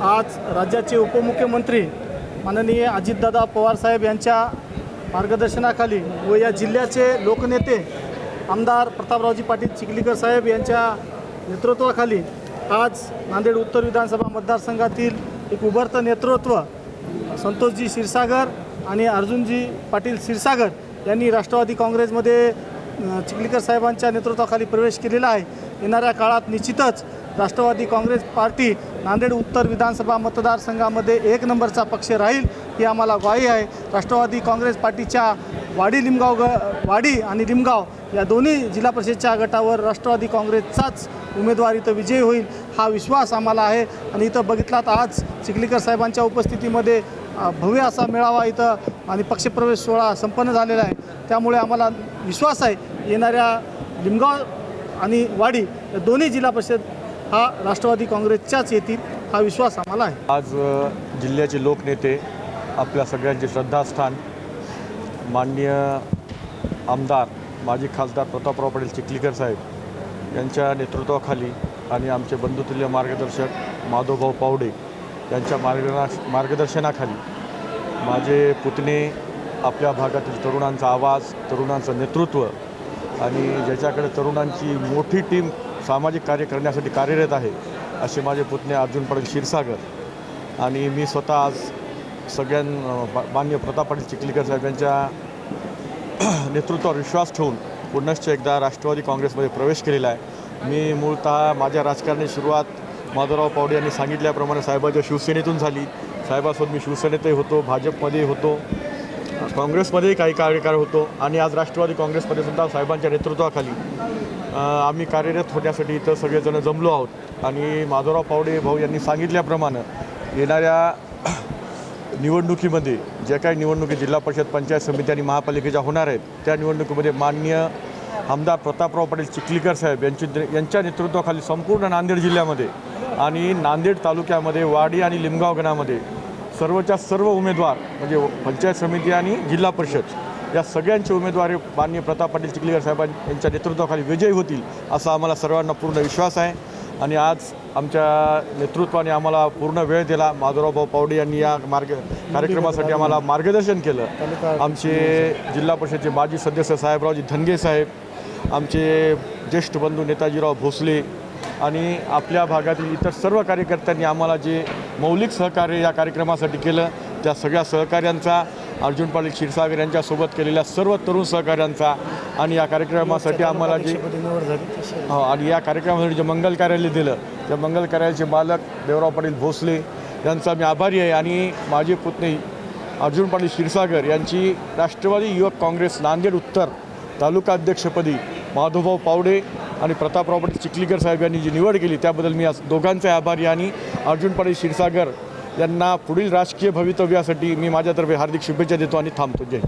आज राज्याचे उपमुख्यमंत्री माननीय अजितदादा पवारसाहेब यांच्या मार्गदर्शनाखाली व या जिल्ह्याचे लोकनेते आमदार प्रतापरावजी पाटील चिखलीकर साहेब यांच्या नेतृत्वाखाली आज नांदेड उत्तर विधानसभा मतदारसंघातील एक उभरतं नेतृत्व संतोषजी क्षीरसागर आणि अर्जुनजी पाटील क्षीरसागर यांनी राष्ट्रवादी काँग्रेसमध्ये चिखलीकर साहेबांच्या नेतृत्वाखाली प्रवेश केलेला आहे. येणाऱ्या काळात निश्चितच राष्ट्रवादी काँग्रेस पार्टी नांदेड उत्तर विधानसभा मतदारसंघामध्ये एक नंबरचा पक्ष राहील ही आम्हाला ग्वाही आहे. राष्ट्रवादी काँग्रेस पार्टीच्या वाडी लिमगाव ग वाडी आणि लिमगाव या दोन्ही जिल्हा परिषदच्या गटावर राष्ट्रवादी काँग्रेसचाच उमेदवार इथं विजयी होईल हा विश्वास आम्हाला आहे. आणि इथं बघितलात आज चिखलीकर साहेबांच्या उपस्थितीमध्ये भव्य असा मेळावा इथं आणि पक्षप्रवेश सोहळा संपन्न झालेला आहे. त्यामुळे आम्हाला विश्वास आहे येणाऱ्या लिमगाव आणि वाडी या दोन्ही जिल्हा परिषद हा राष्ट्रवादी काँग्रेसच्याच येतील हा विश्वास आम्हाला आहे. आज जिल्ह्याचे लोकनेते आपल्या सगळ्यांचे श्रद्धास्थान माननीय आमदार माजी खासदार प्रतापराव पाटील चिखलीकर साहेब यांच्या नेतृत्वाखाली आणि आमचे बंधुतुल्य मार्गदर्शक माधवभाऊ पावडे यांच्या मार्गना मार्गदर्शनाखाली माझे पुतणे आपल्या भागातील तरुणांचा आवाज तरुणांचं नेतृत्व आणि ज्याच्याकडे तरुणांची मोठी टीम सामाजिक कार्य करण्यासाठी कार्यरत आहे असे माझे पुतणे अर्जुन पाटील क्षीरसागर आणि मी स्वतः आज सगळ्यां मान्य प्रताप पाटील चिखलीकर साहेब यांच्या नेतृत्वावर विश्वास ठेवून पुनश्च एकदा राष्ट्रवादी काँग्रेसमध्ये प्रवेश केलेला आहे. मी मूळतः माझ्या राजकारणी सुरुवात माधवराव पावडे यांनी सांगितल्याप्रमाणे साहेबाच्या शिवसेनेतून झाली. साहेबासोबत मी शिवसेनेतही होतो भाजपमध्ये होतो काँग्रेसमध्येही काही कार्यकाळ होतो आणि आज राष्ट्रवादी काँग्रेसमध्ये सुद्धा साहेबांच्या नेतृत्वाखाली आम्ही कार्यरत होण्यासाठी इथं सगळेजण जमलो आहोत. आणि माधवराव पावडे भाऊ यांनी सांगितल्याप्रमाणे येणाऱ्या निवडणुकीमध्ये ज्या काही निवडणुकी जिल्हा परिषद पंचायत समिती आणि महापालिकेच्या होणार आहेत त्या निवडणुकीमध्ये मान्य आमदार प्रतापराव पाटील चिखलीकर साहेब यांची यांच्या नेतृत्वाखाली संपूर्ण नांदेड जिल्ह्यामध्ये आणि नांदेड तालुक्यामध्ये वाडी आणि लिमगाव गणामध्ये सर्वच्या सर्व उमेदवार म्हणजे पंचायत समिती आणि जिल्हा परिषद या सगळ्यांचे उमेदवार माननीय प्रताप पाटील चिखलीकर साहेबां यांच्या नेतृत्वाखाली विजयी होतील असा आम्हाला सर्वांना पूर्ण विश्वास आहे. आणि आज आमच्या नेतृत्वाने आम्हाला पूर्ण वेळ दिला. माधुरावभाऊ पावडे यांनी या मार्ग कार्यक्रमासाठी आम्हाला मार्गदर्शन केलं. आमचे जिल्हा परिषदचे माजी सदस्य साहेबरावजी धनगे साहेब आमचे ज्येष्ठ बंधू नेताजीराव भोसले आणि आपल्या भागातील इतर सर्व कार्यकर्त्यांनी आम्हाला जे मौलिक सहकार्य या कार्यक्रमासाठी केलं त्या सगळ्या सहकार्यांचा अर्जुन पाटील क्षीरसागर यांच्यासोबत केलेल्या सर्व तरुण सहकार्यांचा आणि या कार्यक्रमासाठी आम्हाला जे हो आणि या कार्यक्रमासाठी जे मंगल कार्यालय दिलं त्या मंगल कार्यालयाचे मालक देवराव पाटील भोसले यांचा मी आभारी आहे. आणि माझे पुतणे अर्जुन पाटील क्षीरसागर यांची राष्ट्रवादी युवक काँग्रेस नांदेड उत्तर तालुका अध्यक्षपदी माधवभाऊ पावडे आणि प्रतापराव पाटील चिखलीकर साहेब यांनी जी निवड केली त्याबद्दल मी आज दोघांचे आभारी आणि अर्जुन पाटील क्षीरसागर यांना पुढील राजकीय भवितव्यासाठी मी माझ्यातर्फे हार्दिक शुभेच्छा देतो आणि थांबतो. जय